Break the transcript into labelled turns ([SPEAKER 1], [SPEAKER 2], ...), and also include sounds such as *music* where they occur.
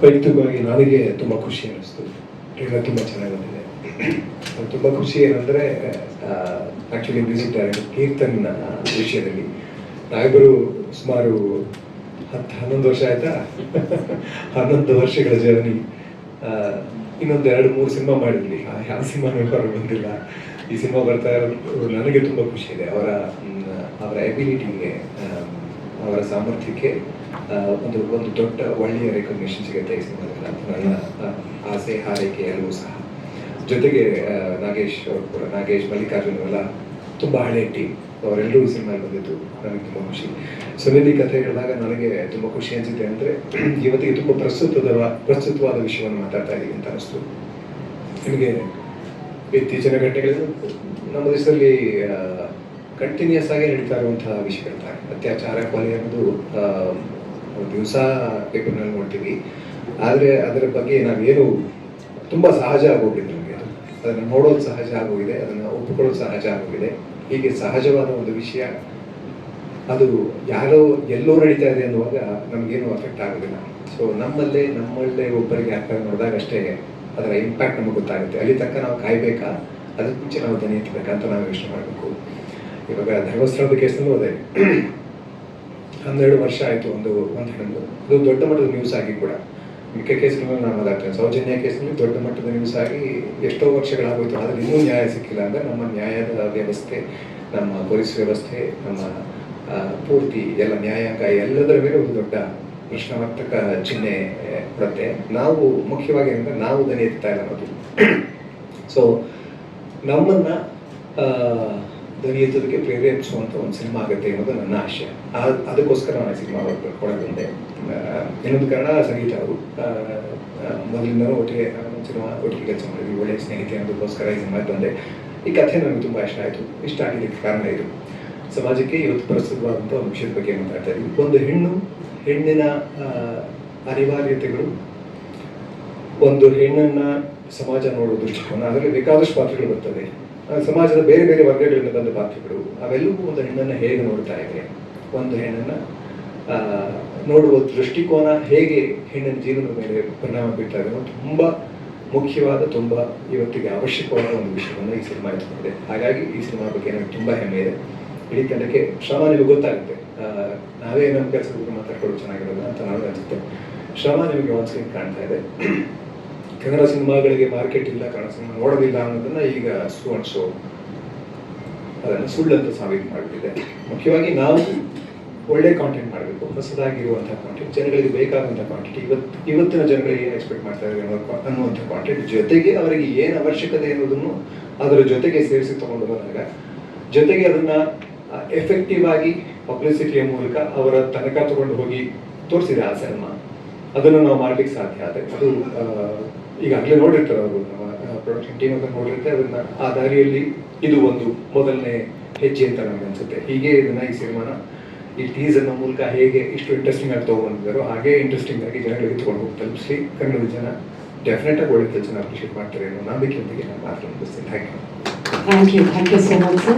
[SPEAKER 1] ವೈಯಕ್ತಿಕವಾಗಿ ನನಗೆ ತುಂಬ ಖುಷಿ ಅನ್ನಿಸ್ತು. ಟ್ರೈಲರ್ ತುಂಬ ಚೆನ್ನಾಗಿ ಬಂದಿದೆ. ತುಂಬ ಖುಷಿ ಏನಂದರೆ ಆ್ಯಕ್ಚುಲಿ ಮ್ಯೂಸಿಕ್ ಡೈರೆಕ್ಟರ್ ಕೀರ್ತನ್ ವಿಷಯದಲ್ಲಿ. ನಾವಿಬ್ಬರು ಸುಮಾರು ಹತ್ತು ಹನ್ನೊಂದು ವರ್ಷ ಆಯ್ತಾ? ಹನ್ನೊಂದು ವರ್ಷಗಳ ಜರ್ನಿ ಇನ್ನೊಂದು ಎರಡು, ಮೂರು ಸಿನಿಮಾ ಮಾಡಿದ್ವಿ. ಯಾವ ಸಿನಿಮಾನೂ ಹೊರಗೆ ಬಂದಿಲ್ಲ. ಈ ಸಿನಿಮಾ ಬರ್ತಾ ಇರೋದು ನನಗೆ ತುಂಬ ಖುಷಿ ಇದೆ. ಅವರ ಅವರ ಎಬಿಲಿಟಿಗೆ ಅವರ ಸಾಮರ್ಥ್ಯಕ್ಕೆ ಒಂದು ಒಂದು ದೊಡ್ಡ ಒಳ್ಳೆಯ ರೆಕಗ್ನೇಷನ್ ಸಿಗುತ್ತೆ ಈ ಸಿನಿಮಾದಲ್ಲಿ ನನ್ನ ಆಸೆ, ಹಾರೈಕೆ ಎಲ್ಲವೂ ಸಹ. ಜೊತೆಗೆ ನಾಗೇಶ್ ಅವರು ಕೂಡ, ನಾಗೇಶ್ ಮಲ್ಲಿಕಾರ್ಜುನ್ ಅವೆಲ್ಲ ತುಂಬ ಹಳೆ ಟೀಮ್ ಅವರೆಲ್ಲರೂ ಈ ಸಿನಿಮಾಗೆ ಬಂದಿದ್ದು ನನಗೆ ತುಂಬ ಖುಷಿ. ಸುನಿಧಿ ಕಥೆ ಹೇಳಿದಾಗ ನನಗೆ ತುಂಬ ಖುಷಿ ಅನಿಸುತ್ತೆ ಅಂದರೆ *clears throat* ಇವತ್ತಿಗೆ ತುಂಬ ಪ್ರಸ್ತುತದ, ಪ್ರಸ್ತುತವಾದ ವಿಷಯವನ್ನು ಮಾತಾಡ್ತಾ ಇದ್ದೀವಿ ಅಂತ ಅನಿಸ್ತು. ನಿಮಗೆ ಇತ್ತೀಚಿನ ಘಟನೆಗಳಲ್ಲಿ ನಮ್ಮ ದೇಶದಲ್ಲಿ ಕಂಟಿನ್ಯೂಸ್ ಆಗಿ ನಡೀತಾ ಇರುವಂತಹ ವಿಷಯಗಳಿರ್ತಾರೆ ಅತ್ಯಾಚಾರ, ಕೊಲೆ ಅನ್ನೋದು ದಿವಸ ಪೇಪರ್ನಲ್ಲಿ ನೋಡ್ತೀವಿ. ಆದರೆ ಅದರ ಬಗ್ಗೆ ನಾವೇನು ತುಂಬ ಸಹಜ ಆಗೋಗಿದೆ ನಮಗೆ. ಅದು ಅದನ್ನು ನೋಡೋದು ಸಹಜ ಆಗೋಗಿದೆ, ಅದನ್ನು ಒಪ್ಪಿಕೊಳ್ಳೋದು ಸಹಜ ಆಗೋಗಿದೆ. ಹೀಗೆ ಸಹಜವಾದ ಒಂದು ವಿಷಯ, ಅದು ಯಾರೋ ಎಲ್ಲೋ ನಡೀತಾ ಇದೆ ಅನ್ನುವಾಗ ನಮಗೇನು ಅಫೆಕ್ಟ್ ಆಗೋದಿಲ್ಲ. ಸೊ ನಮ್ಮಲ್ಲೇ ನಮ್ಮಲ್ಲೇ ಒಬ್ಬರಿಗೆ ಆಗ್ತಾ ನೋಡಿದಾಗ ಅಷ್ಟೇ ಅದರ ಇಂಪ್ಯಾಕ್ಟ್ ನಮಗೆ ಗೊತ್ತಾಗುತ್ತೆ. ಅಲ್ಲಿ ತಕ್ಕ ನಾವು ಕಾಯ್ಬೇಕಾ? ಅದಕ್ಕೆ ಮುಂಚೆ ನಾವು ದನಿ ಎತ್ತಬೇಕಾ ಅಂತ ನಾವು ಯೋಚನೆ ಮಾಡಬೇಕು. ಇವಾಗ ಧರ್ಮಸ್ಥಳದ ಕೇಸಲ್ಲೂ ಅದೇ ಹನ್ನೆರಡು ವರ್ಷ ಆಯಿತು ಒಂದು ಒಂದು ಹೇಳಿದ್ರು ಅದು ದೊಡ್ಡ ಮಟ್ಟದ ನ್ಯೂಸ್ ಆಗಿ ಕೂಡ. ಮಿಕ್ಕ ಕೇಸ್ಗಳನ್ನ ನಾನು ಮಾತಾಡ್ತೇನೆ. ಸೌಜನ್ಯ ಕೇಸಲ್ಲಿ ದೊಡ್ಡ ಮಟ್ಟದ ನ್ಯೂಸ್ ಆಗಿ ಎಷ್ಟೋ ವರ್ಷಗಳಾಗೋಯ್ತು. ಆದರೆ ಇನ್ನೂ ನ್ಯಾಯ ಸಿಕ್ಕಿಲ್ಲ ಅಂದರೆ ನಮ್ಮ ನ್ಯಾಯದ ವ್ಯವಸ್ಥೆ, ನಮ್ಮ ಪೊಲೀಸ್ ವ್ಯವಸ್ಥೆ, ನಮ್ಮ ಪೂರ್ತಿ ಎಲ್ಲ ನ್ಯಾಯಾಂಗ ಎಲ್ಲದರ ಮೇಲೆ ಒಂದು ದೊಡ್ಡ ಪ್ರಶ್ನಾರ್ಥಕ ಚಿಹ್ನೆ ಕೊಡುತ್ತೆ ನಾವು ಮುಖ್ಯವಾಗಿ ಅಂದರೆ ನಾವು ದನಿ ಎತ್ತಾ ಇಲ್ಲ ಅನ್ನೋದು ಸೊ ನಮ್ಮನ್ನ ಆ, ಪ್ರೇರೇಪಿಸುವಂಥ ಒಂದು ಸಿನಿಮಾ ಆಗುತ್ತೆ ಅನ್ನೋದು ನನ್ನ ಆಶಯ ಆ- ಅದಕ್ಕೋಸ್ಕರ ನಾನು ಸಿನಿಮಾ ಕೊಡಕ್ಕೆ ಇನ್ನೊಂದು ಕಾರಣ ಸಂಗೀತ ಅವರು. ಮೊದಲಿಂದನೂ ಒಟ್ಟಿಗೆ ಸಿನಿಮಾ ಒಟ್ಟಿಗೆ ಕೆಲಸ ಮಾಡಿದ್ವಿ. ಒಳ್ಳೆಯ ಸ್ನೇಹಿತೆ ಅನ್ನೋದಕ್ಕೋಸ್ಕರ ಈ ಸಿನಿಮಾ ಬಂದೆ. ಈ ಕಥೆ ನನಗೆ ತುಂಬ ಇಷ್ಟ ಆಯಿತು. ಇಷ್ಟ ಆಗಿದ್ದಕ್ಕೆ ಕಾರಣ ಇದು. ಸಮಾಜಕ್ಕೆ ಇವತ್ತು ಪ್ರಸ್ತುತವಾದಂಥ ಒಂದು ವಿಷಯದ ಬಗ್ಗೆ ಮಾತಾಡ್ತಾ ಇದ್ವಿ ಒಂದು ಹೆಣ್ಣು ಹೆಣ್ಣಿನ ಅನಿವಾರ್ಯತೆಗಳು ಒಂದು ಹೆಣ್ಣನ್ನ ಸಮಾಜ ನೋಡುವ ದೃಷ್ಟಿಕೋನ. ಅದರಲ್ಲಿ ಬೇಕಾದಷ್ಟು ಪಾತ್ರಗಳು ಬರ್ತದೆ. ಸಮಾಜದ ಬೇರೆ ಬೇರೆ ವರ್ಗಗಳಿಂದ ಬಂದ ಪಾತ್ರಗಳು ಅವೆಲ್ಲವೂ ಒಂದು ಹೆಣ್ಣನ್ನು ಹೇಗೆ ನೋಡ್ತಾ ಇವೆ ಒಂದು ಹೆಣ್ಣನ್ನು ನೋಡುವ ದೃಷ್ಟಿಕೋನ ಹೇಗೆ ಹೆಣ್ಣಿನ ಜೀವನದ ಮೇಲೆ ಪರಿಣಾಮ ಬೀರ್ತಾ ಇದೆ ತುಂಬ ಮುಖ್ಯವಾದ, ತುಂಬ ಇವತ್ತಿಗೆ ಅವಶ್ಯಕವಾದ ಒಂದು ವಿಷಯವನ್ನು ಈ ಸಿನಿಮಾ ಎತ್ಕೊಂಡಿದೆ ಹಾಗಾಗಿ ಈ ಸಿನಿಮಾ ಬಗ್ಗೆ ನನಗೆ ತುಂಬ ಹೆಮ್ಮೆ ಇದೆ. ಇಡೀ ತಂಡಕ್ಕೆ ಶ್ರಮ ನಿಮಗೆ ಗೊತ್ತಾಗುತ್ತೆ. ನಾವೇನೋ ನಾವೇ ನಮ್ಮ ಕೆಲಸದ ಮಾತಾಡ್ಕೊಳ್ಳೋದು ಚೆನ್ನಾಗಿರೋದು ಅಂತ ನನಗೆ ಅನಿಸುತ್ತೆ. ಶ್ರಮ ನಿಮಗೆ ಆನ್ ಸ್ಕ್ರೀನ್ ಕಾಣ್ತಾ ಇದೆ. ಕನ್ನಡ ಸಿನಿಮಾಗಳಿಗೆ ಮಾರ್ಕೆಟ್ ಇಲ್ಲ, ಕನ್ನಡ ಸಿನಿಮಾ ನೋಡೋದಿಲ್ಲ ಅನ್ನೋದನ್ನ ಈಗ ಸು ಅಂಡ್ ಶೋ ಅದನ್ನು ಸುಳ್ಳಂತ ಸಾಬೀತು ಮಾಡಿಬಿಟ್ಟಿದೆ. ಮುಖ್ಯವಾಗಿ ನಾವು ಒಳ್ಳೆ ಕಾಂಟೆಂಟ್ ಮಾಡಬೇಕು ಹೊಸದಾಗಿರುವಂತಹ ಕಾಂಟೆಂಟ್ ಜನಗಳಿಗೆ ಬೇಕಾದಂತಹ ಕಾಂಟೆಂಟ್ ಇವತ್ತು ಇವತ್ತಿನ ಜನಗಳಿಗೆ ಏನು ಎಕ್ಸ್ಪೆಕ್ಟ್ ಮಾಡ್ತಾ ಇದ್ದಾರೆ ಅನ್ನೋ ಅನ್ನುವಂಥ ಕಾಂಟೆಂಟ್ ಜೊತೆಗೆ ಅವರಿಗೆ ಏನು ಅವಶ್ಯಕತೆ ಅನ್ನೋದನ್ನು ಅದರ ಜೊತೆಗೆ ಸೇರಿಸಿ ತಗೊಂಡು ಬಂದಾಗ ಜೊತೆಗೆ ಅದನ್ನ ಎಫೆಕ್ಟಿವ್ ಆಗಿ ಪಬ್ಲಿಸಿಟಿಯ ಮೂಲಕ ಅವರ ತನಕ ತಗೊಂಡು ಹೋಗಿ ತೋರಿಸಿದೆ ಆ ಸಿನಿಮಾ ಅದನ್ನು ನಾವು ಮಾಡ್ಲಿಕ್ಕೆ ಸಾಧ್ಯ ಆದ್ರೆ ಅದು ಈಗಾಗಲೇ ನೋಡಿರ್ತಾರೆ ಅವರು ಪ್ರೊಡಕ್ಷನ್ ಟೀಮ್ ಅಂತ ನೋಡಿರುತ್ತೆ ಅದನ್ನ ಆ ದಾರಿಯಲ್ಲಿ ಇದು ಒಂದು ಮೊದಲನೇ ಹೆಜ್ಜೆ ಅಂತ ನನಗೆ ಅನ್ಸುತ್ತೆ. ಹೀಗೆ ಇದನ್ನ ಈ ಸಿನಿಮಾನ, ಈ ಟೀಸರ್ನ ಮೂಲಕ ಹೇಗೆ ಇಷ್ಟು ಇಂಟ್ರೆಸ್ಟಿಂಗ್ ಆಗಿ ತಗೊಂಡಿದ್ದಾರೋ ಹಾಗೆ ಇಂಟ್ರೆಸ್ಟಿಂಗ್ ಆಗಿ ಜನಗಳಿಗೆ ತಗೊಂಡು ಹೋಗಿ ತಲುಪಿಸಿ ಕನ್ನಡದ ಜನ ಡೆಫಿನೆಟ್ ಆಗಿ ಒಳ್ಳೆ ಕೆಲಸ ಅಪ್ರಿಷಿಯೇಟ್ ಮಾಡ್ತಾರೆ ಅನ್ನೋ ನಂಬಿಕೆಯೊಂದಿಗೆ ನಾನು ಮಾತ್ರ thank you
[SPEAKER 2] thank you thank you so much